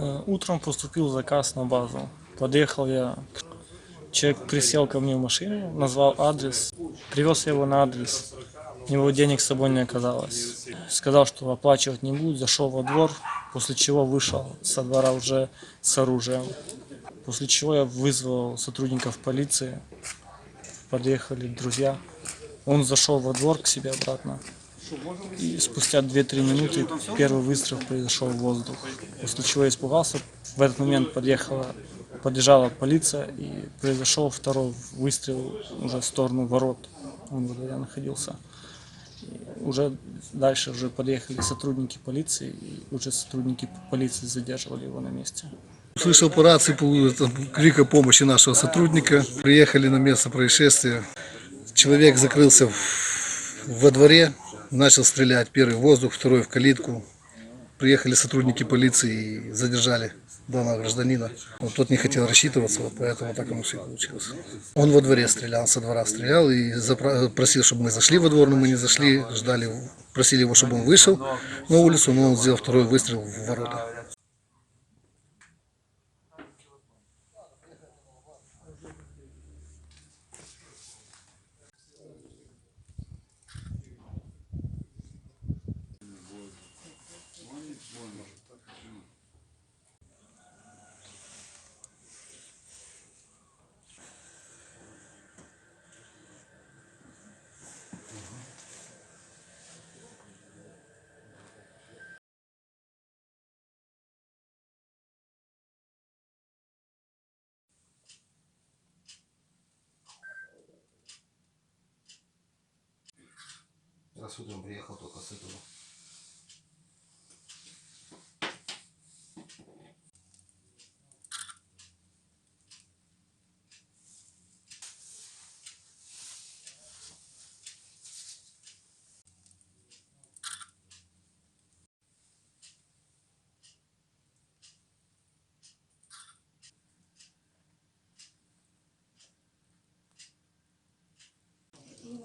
Э, Утром поступил заказ на базу. Подъехал я. Человек присел ко мне в машину, назвал адрес. Привез его на адрес. У него денег с собой не оказалось. Сказал, что оплачивать не будет. Зашел во двор, после чего вышел со двора уже с оружием. После чего я вызвал сотрудников полиции. Подъехали друзья. Он зашел во двор к себе обратно. И спустя 2-3 минуты первый выстрел произошел в воздух. После чего я испугался. В этот момент подъехала, подъезжала полиция и произошел второй выстрел уже в сторону ворот. Он во дворе находился. И уже дальше уже подъехали сотрудники полиции и уже сотрудники полиции задерживали его на месте. Услышал по рации о помощи нашего сотрудника. Приехали на место происшествия. Человек закрылся во дворе, начал стрелять. Первый в воздух, второй в калитку. Приехали сотрудники полиции и задержали данного гражданина. Вот тот не хотел рассчитываться, вот поэтому так оно все получилось. Он во дворе стрелял, со двора стрелял и запра- просил, чтобы мы зашли во двор, но мы не зашли, ждали, просили его, чтобы он вышел на улицу, но он сделал второй выстрел в ворота. Утром приехал только с этого.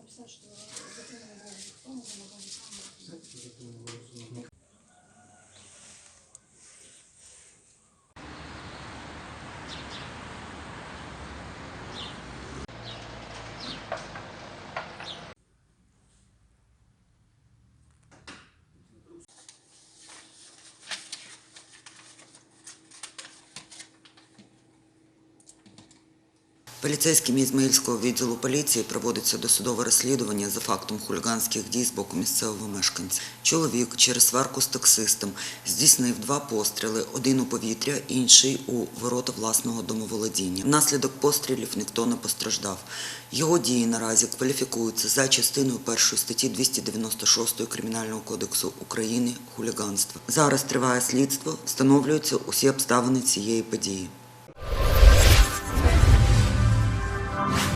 написать, что закон а не был, он сам Поліцейськими Ізмаїльського відділу поліції проводиться досудове розслідування за фактом хуліганських дій з боку місцевого мешканця. Чоловік через сварку з таксистом здійснив два постріли: один у повітря, інший у ворота власного домоволодіння. Внаслідок пострілів ніхто не постраждав. Його дії наразі кваліфікуються за частиною першої статті 296 Кримінального кодексу України хуліганство. Зараз триває слідство, встановлюються усі обставини цієї події.